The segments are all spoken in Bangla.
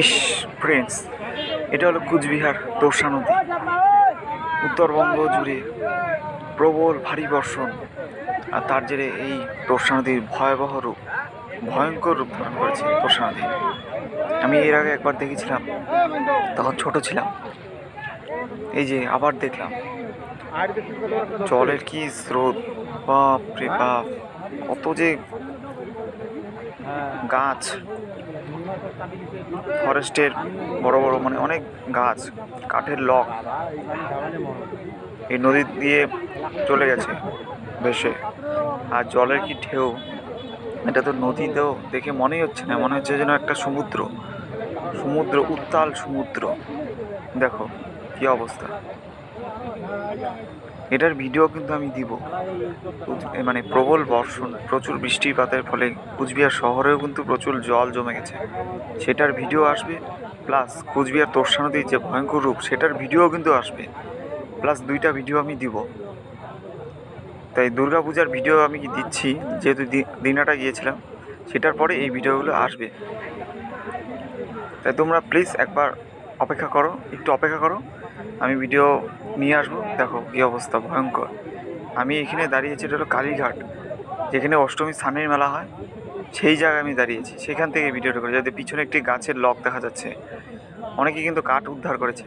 ইস ফ্রেন্ডস এটা হলো কুচবিহার তোরসা নদী। উত্তরবঙ্গ জুড়ে প্রবল ভারী বর্ষণ আর তার জেরে এই তোরসা নদীর ভয়াবহ রূপ, ভয়ঙ্কর রূপ ধারণ করেছে তোরসা নদী। আমি এর আগে একবার দেখেছিলাম, তখন ছোট ছিলাম। এই যে আবার দেখলাম, জলের কি স্রোত বাপ রে বাপ, কত যে গাছ, ফরেস্টের বড় বড় মানে অনেক গাছ, কাঠের লক এই নদী দিয়ে চলে গেছে ভেসে। আর জলের কি ঢেউ? এটা তো নদীতেও দেখে মনেই হচ্ছে না, মনে হচ্ছে যেন একটা সমুদ্র। সমুদ্র, উত্তাল সমুদ্র। দেখো, কি অবস্থা। এটার ভিডিও কিন্তু আমি দিব। মানে প্রবল বর্ষণ, প্রচুর বৃষ্টিপাতের ফলে কুচবিহার শহরেও কিন্তু প্রচুর জল জমে গেছে। সেটার ভিডিও আসবে, প্লাস কুচবিহার তোরসা নদীর যে ভয়ঙ্কর রূপ, সেটার ভিডিও কিন্তু আসবে। প্লাস দুইটা ভিডিও আমি দিব। তাই দুর্গাপূজার ভিডিও আমি দিচ্ছি, যেহেতু দিনাটা গিয়েছিলাম, সেটার পরে এই ভিডিওগুলো আসবে। তাই তোমরা প্লিজ একবার অপেক্ষা করো, একটু অপেক্ষা করো। আমি ভিডিও নিয়ে আসব। দেখো কী অবস্থা ভয়ঙ্কর। আমি এখানে দাঁড়িয়েছি, এটা হলো কালীঘাট, যেখানে অষ্টমী স্থানের মেলা হয়। সেই জায়গায় আমি দাঁড়িয়েছি, সেখান থেকে ভিডিওটা করে যাতে পিছনে একটি গাছের লক দেখা যাচ্ছে। অনেকে কিন্তু কাঠ উদ্ধার করেছে।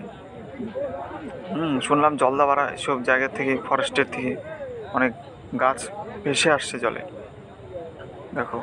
হুম, শুনলাম জলদাপাড়া এসব জায়গা থেকে ফরেস্টের থেকে অনেক গাছ ভেসে আসছে জলে। দেখো